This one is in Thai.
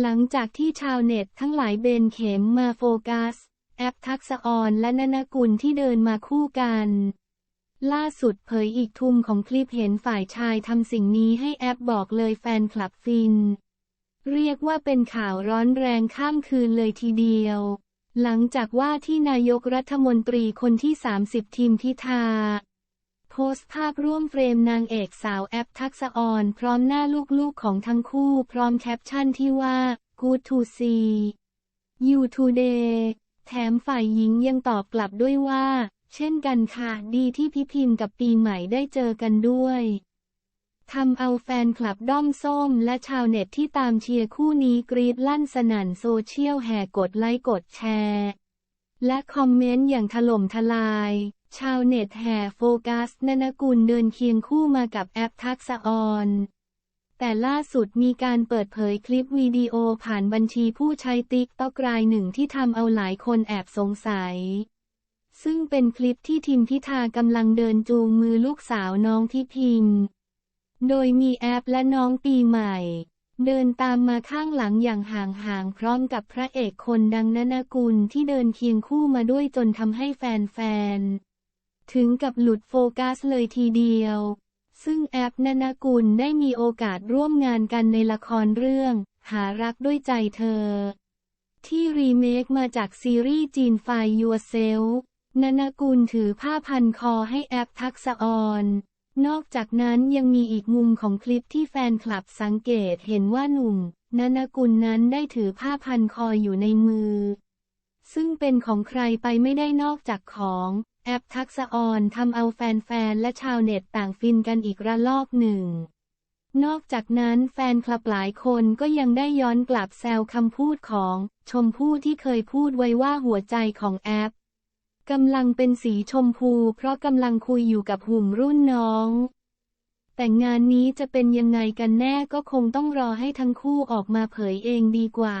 หลังจากที่ชาวเน็ตทั้งหลายเบนเข็มมาโฟกัส แอปทักษออนและนนกุลที่เดินมาคู่กัน ล่าสุดเผยอีกทุมของคลิปเห็นฝ่ายชายทำสิ่งนี้ให้แอปบอกเลยแฟนคลับฟิน เรียกว่าเป็นข่าวร้อนแรงข้ามคืนเลยทีเดียว หลังจากว่าที่นายกรัฐมนตรีคนที่ 30 ทีมพิธา โพสต์ภาพร่วมเฟรมนางเอกสาวแอปทักษะออนพร้อมหน้าลูกๆของทั้งคู่พร้อมแคปชั่นที่ว่า good to see you today แถมฝ่ายหญิงยังตอบกลับด้วยว่า เช่นกันค่ะ ดีที่พี่พิมพ์กับปีใหม่ได้เจอกันด้วยทำเอาแฟนคลับด้อมส้มและชาวเน็ตที่ตามเชียร์คู่นี้กรีดลั่นสนั่นโซเชียลแห่กดไลค์กดแชร์ และคอมเมนต์อย่างถล่มทลาย ชาวเน็ตแห่โฟกัสนนกุลเดินเคียงคู่มากับแอปทักษออนแต่ล่าสุดมีการเปิดเผยคลิปวิดีโอผ่านบัญชีผู้ใช้ติ๊กต็อกรายหนึ่งที่ทำเอาหลายคนแอบสงสัย ซึ่งเป็นคลิปที่ทีมพิธากำลังเดินจูงมือลูกสาวน้องที่พิมพ์โดยมีแอปและน้องปีใหม่ เดินตามมาข้างหลังอย่างห่างๆพร้อมกับพระเอกคนดังนนกุลที่เดินเคียงคู่มาด้วยจนทำให้แฟนๆ ถึงกับหลุดโฟกัสเลยทีเดียว ซึ่งแอปนนกุลได้มีโอกาสร่วมงานกันในละครเรื่อง หารักด้วยใจเธอ ที่รีเมคมาจากซีรีส์จีนไฟ Yourself นนกุลถือผ้าพันคอให้แอปทักษออน นอกจากนั้นยังมีอีกมุมของคลิปที่แฟนคลับสังเกตเห็นว่าหนุ่มนนกุลนั้นได้ถือผ้าพันคออยู่ในมือ ซึ่งเป็นของใครไปไม่ได้นอกจากของแอปทักษออนทำเอาแฟนๆ และชาวเน็ตต่างฟินกันอีกระลอกหนึ่ง นอกจากนั้นแฟนคลับหลายคนก็ยังได้ย้อนกลับแซวคำพูดของ ชมพู่ที่เคยพูดไว้ว่าหัวใจของแอป กำลังเป็นสีชมพู เพราะกำลังคุยอยู่กับหุ่มรุ่นน้อง แต่งานนี้จะเป็นยังไงกันแน่ก็คงต้องรอให้ทั้งคู่ออกมาเผยเองดีกว่า